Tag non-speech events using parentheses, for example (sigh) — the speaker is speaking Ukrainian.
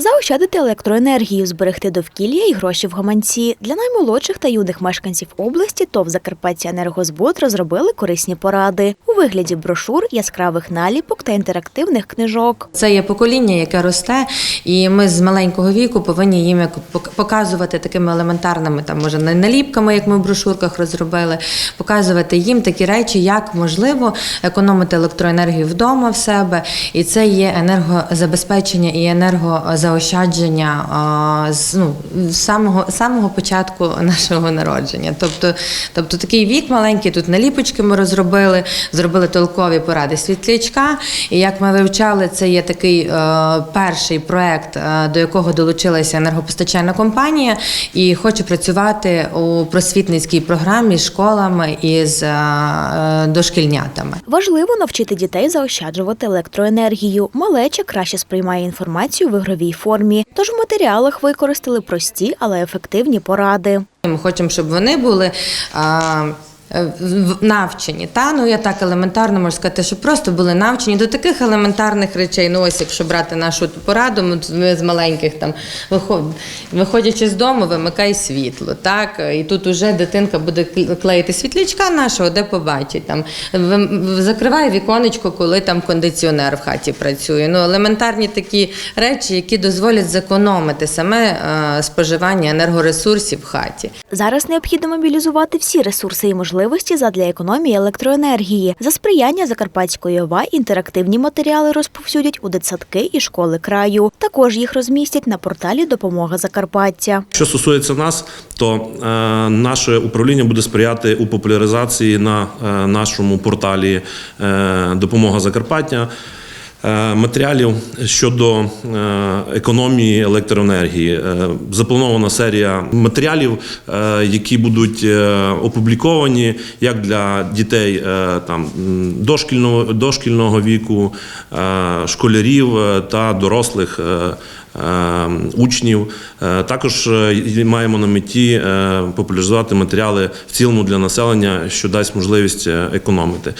Заощадити електроенергію, зберегти довкілля і гроші в гаманці. Для наймолодших та юних мешканців області ТОВ Закарпаття Енергозбуд розробили корисні поради у вигляді брошур, яскравих наліпок та інтерактивних книжок. Це є покоління, яке росте, і ми з маленького віку повинні їм показувати такими елементарними, там може наліпками, як ми в брошурках розробили, показувати їм такі речі, як можливо економити електроенергію вдома в себе. І це є енергозабезпечення і енергозаощадження а, з ну, самого самого початку (laughs) нашого народження. Тобто, тобто такий вік маленький, тут наліпочки ми розробили, зробили толкові поради світлячка. І як ми вивчали, це є такий е, перший проект, е, до якого долучилася енергопостачальна компанія, і хоче працювати у просвітницькій програмі з школами і з е, дошкільнятами. Важливо навчити дітей заощаджувати електроенергію. Малеча краще сприймає інформацію в ігровій формі, тож в матеріалах використали прості, але ефективні поради. Ми хочемо, щоб вони були. Навчені, та ну я так елементарно можу сказати, щоб просто були навчені до таких елементарних речей. Ну ось якщо брати нашу пораду, ми, з маленьких там виходячи з дому, вимикай світло. Так і тут уже дитинка буде кл- клеїти світлячка нашого, де побачить там. Закривай віконечко, коли там кондиціонер в хаті працює. Ну елементарні такі речі, які дозволять зекономити саме е, споживання енергоресурсів в хаті. Зараз необхідно мобілізувати всі ресурси і можливості задля економії електроенергії. За сприяння Закарпатської ОВА інтерактивні матеріали розповсюдять у дитсадки і школи краю. Також їх розмістять на порталі Допомога Закарпаття. Що стосується нас, то е, наше управління буде сприяти у популяризації на е, нашому порталі е, Допомога Закарпаття. Е, Матеріалів щодо е, економії електроенергії Е, запланована серія матеріалів, які будуть опубліковані як для дітей там дошкільного дошкільного віку, школярів та дорослих. учнів. Також маємо на меті популяризувати матеріали в цілому для населення, що дасть можливість економити.